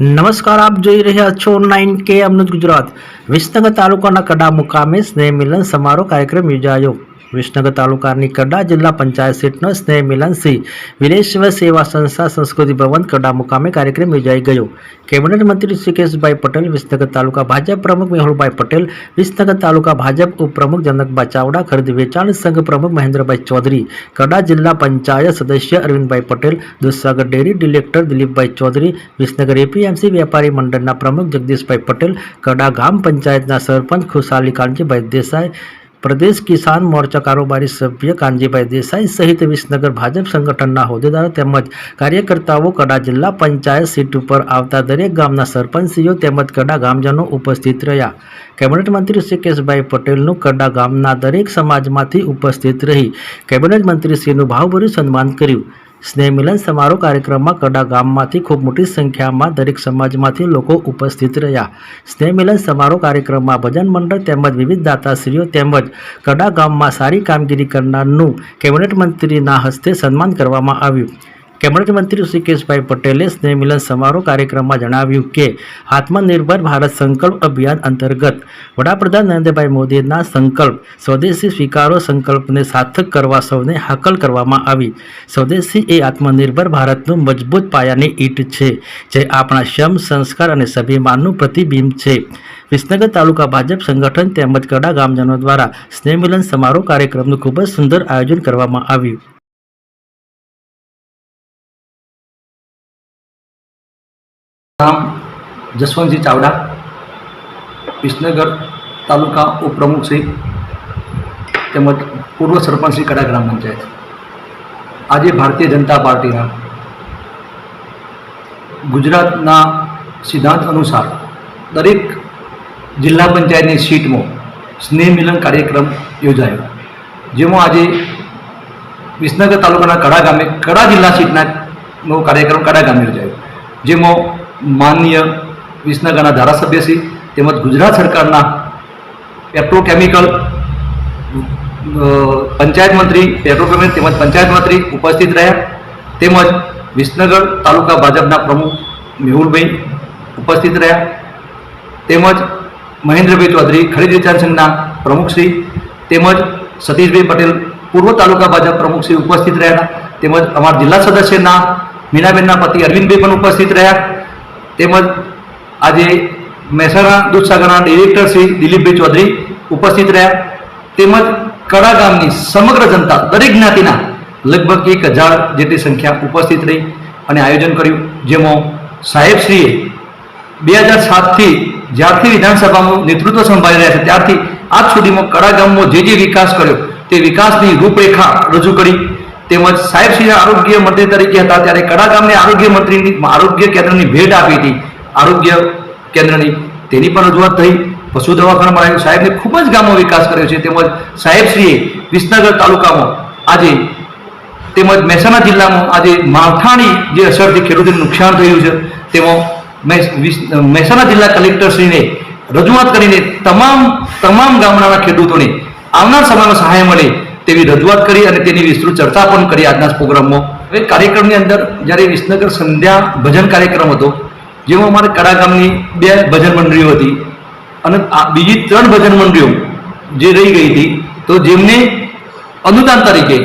નમસ્કાર, આપ જોઈ રહ્યા છો નાઇન કે અમૃત ગુજરાત. વિસનગર તાલુકાના કડા મુકામે સ્નેહ મિલન સમારોહ કાર્યક્રમ યોજાયો. વિસનગર તાલુકાની કડા જિલ્લા પંચાયત સીટનો સ્નેહ મિલન શ્રી વિરેશ્વર સેવા સંસ્થા સંસ્કૃતિ ભવન કડા મુકામે કાર્યક્રમ યોજાઈ ગયો. કેબિનેટ મંત્રી શ્રી કેશુભાઈ પટેલ, વિસનગર તાલુકા ભાજપ પ્રમુખ મેહુલભાઈ પટેલ, વિસનગર તાલુકા ભાજપ ઉપપ્રમુખ જનકભાઈ ચાવડા, ખરીદ વેચાણ સંઘ પ્રમુખ મહેન્દ્રભાઈ ચૌધરી, કડા જિલ્લા પંચાયત સદસ્ય Arvindbhai Patel, Dudhsagar dairy director Dilipbhai Chaudhary, Visnagar APMC વેપારી મંડળના પ્રમુખ જગદીશભાઈ પટેલ, કડા ગામ પંચાયતના સરપંચ ખુશાલી કાનજીભાઈ દેસાઈ પ્રદેશ કિસાન મોરચા કારોબારી સભ્ય કાનજીભાઈ દેસાઈ સહિત વિસનગર ભાજપ સંગઠનના હોદ્દેદારો તેમજ કાર્યકર્તાઓ કડા જિલ્લા પંચાયત સીટ ઉપર આવતા દરેક ગામના સરપંચીઓ તેમજ કડા ગામજનો ઉપસ્થિત રહ્યા. કેબિનેટ મંત્રી શ્રી કેશભાઈ પટેલનું કડા ગામના દરેક સમાજમાંથી ઉપસ્થિત રહી કેબિનેટ મંત્રીશ્રીનું ભાવભર્યું સન્માન કર્યું. સ્નેહ મિલન સમારોહ કાર્યક્રમમાં કડા ગામમાંથી ખૂબ મોટી સંખ્યામાં દરેક સમાજમાંથી લોકો ઉપસ્થિત રહ્યા. સ્નેહ મિલન સમારોહ કાર્યક્રમમાં ભજન મંડળ તેમજ વિવિધ દાતાશ્રીઓ તેમજ કડા ગામમાં સારી કામગીરી કરનારનું કેબિનેટ મંત્રીના હસ્તે સન્માન કરવામાં આવ્યું. કેબિનેટ મંત્રી શ્રી કેશભાઈ પટેલે સ્નેહ મિલન સમારોહ કાર્યક્રમમાં જણાવ્યું કે આત્મનિર્ભર ભારત સંકલ્પ અભિયાન અંતર્ગત વડાપ્રધાન નરેન્દ્રભાઈ મોદીના સંકલ્પ સ્વદેશી સ્વીકારો સંકલ્પને સાર્થક કરવા સૌને હાકલ કરવામાં આવી. સ્વદેશી એ આત્મનિર્ભર ભારતનું મજબૂત પાયાની ઈંટ છે, જે આપણા શ્રમ, સંસ્કાર અને સ્વાભિમાનનું પ્રતિબિંબ છે. વિસનગર તાલુકા ભાજપ સંગઠન તેમજ કડા ગામજનો દ્વારા સ્નેહ મિલન સમારોહ કાર્યક્રમનું ખૂબ જ સુંદર આયોજન કરવામાં આવ્યું. નામ જસવંતજી ચાવડા, વિસનગર તાલુકા ઉપપ્રમુખ શ્રી તેમજ પૂર્વ સરપંચ શ્રી કડા ગ્રામ પંચાયત. આજે ભારતીય જનતા પાર્ટીના ગુજરાતના સિદ્ધાંત અનુસાર દરેક જિલ્લા પંચાયતની સીટમાં સ્નેહ મિલન કાર્યક્રમ યોજાયો. જેમાં આજે વિસનગર તાલુકાના કડા ગામે કડા જિલ્લા સીટના નો કાર્યક્રમ કડા ગામે યોજાયો. જેમાં માનનીય વિસનગરના ધારાસભ્યશ્રી તેમજ ગુજરાત સરકારના પેટ્રોકેમિકલ પંચાયત મંત્રી, પેટ્રોકેમિકલ તેમજ પંચાયત મંત્રી ઉપસ્થિત રહ્યા. તેમજ વિસનગર તાલુકા ભાજપના પ્રમુખ મેહુલભાઈ ઉપસ્થિત રહ્યા. તેમજ મહેન્દ્રભાઈ ચૌધરી ખરીદ વેચાણ સંઘના પ્રમુખશ્રી તેમજ સતીશભાઈ પટેલ, પૂર્વ તાલુકા ભાજપ પ્રમુખશ્રી ઉપસ્થિત રહ્યા. તેમજ અમારા જિલ્લા સદસ્યના મીનાબેનના પતિ અરવિંદભાઈ પણ ઉપસ્થિત રહ્યા. તેમજ આજે મહેસાણા દૂધસાગરના ડિરેક્ટર શ્રી દિલીપભાઈ ચૌધરી ઉપસ્થિત રહ્યા. તેમજ કડા ગામની સમગ્ર જનતા, દરેક જ્ઞાતિના લગભગ એક હજાર જેટલી સંખ્યા ઉપસ્થિત રહી અને આયોજન કર્યું. જેમાં સાહેબશ્રીએ બે હજાર સાતથી જ્યારથી વિધાનસભામાં નેતૃત્વ સંભાળી રહ્યા છે, ત્યારથી આજ સુધીમાં કડા ગામમાં જે જે વિકાસ કર્યો, તે વિકાસની રૂપરેખા રજૂ કરી તેમજ સાહેબ શ્રી આરોગ્ય મંત્રી તરીકે હતા ત્યારે કડા ગામને આરોગ્ય મંત્રીની આરોગ્ય કેન્દ્રની ભેટ આપી હતી. આરોગ્ય કેન્દ્રની તેની પણ રજૂઆત થઈ. પશુ દવાખાનામાં આવ્યું સાહેબને ખૂબ જ ગામનો વિકાસ કર્યો છે. તેમજ સાહેબશ્રીએ વિસનગર તાલુકામાં આજે તેમજ મહેસાણા જિલ્લામાં આજે માવઠાની જે અસરથી ખેડૂતોને નુકસાન થયું છે, તેમાં મહેસ- મહેસાણા જિલ્લા કલેક્ટરશ્રીને રજૂઆત કરીને તમામ તમામ ગામડાના ખેડૂતોને આવનાર સમયમાં સહાય મળે તેવી રજૂઆત કરી અને તેની વિસ્તૃત ચર્ચા પણ કરી આજના પ્રોગ્રામમાં. હવે કાર્યક્રમની અંદર જ્યારે વિસનગર સંધ્યા ભજન કાર્યક્રમ હતો, જેમાં અમારે કડા ગામની બે ભજન મંડળીઓ હતી અને આ બીજી ત્રણ ભજન મંડળીઓ જે રહી ગઈ હતી, તો જેમને અનુદાન તરીકે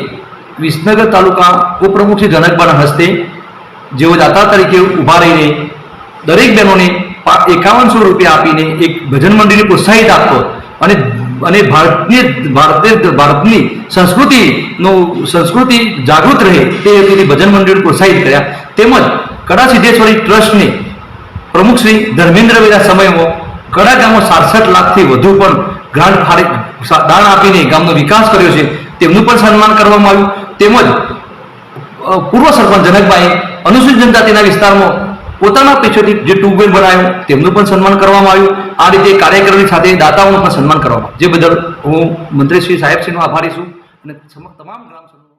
વિસનગર તાલુકા ઉપપ્રમુખ શ્રી જનકબાના હસ્તે જેઓ દાતા તરીકે ઊભા રહીને દરેક બહેનોને એકાવનસો રૂપિયા આપીને એક ભજન મંડળીને પ્રોત્સાહિત આપતો અને અને ભારતની ભારતીય, ભારતની સંસ્કૃતિનો, સંસ્કૃતિ જાગૃત રહે તે હેતુથી ભજન મંડળ પ્રોત્સાહિત કર્યા. તેમજ કડા સિદ્ધેશ્વરી ટ્રસ્ટને પ્રમુખ શ્રી ધર્મેન્દ્રભાઈના સમયમાં કડા ગામમાં સાડસઠ લાખથી વધુ પણ ગ્રાન્ટ ફાળે દાન આપીને ગામનો વિકાસ કર્યો છે, તેમનું પણ સન્માન કરવામાં આવ્યું. તેમજ પૂર્વ સરપંચ જનકભાઈ અનુસૂચિત જનજાતિના વિસ્તારમાં પોતાના પૈસાથી જે ટ્યુબવેલ બનાવ્યું તેમનું પણ સન્માન કરવામાં આવ્યું. આ રીતે કાર્યક્રમની સાથે દાતાઓનું પણ સન્માન કરવામાં જે બદલ હું મંત્રીશ્રી સાહેબશ્રીનો આભારી છું અને તમામ ગ્રામ સમૂહ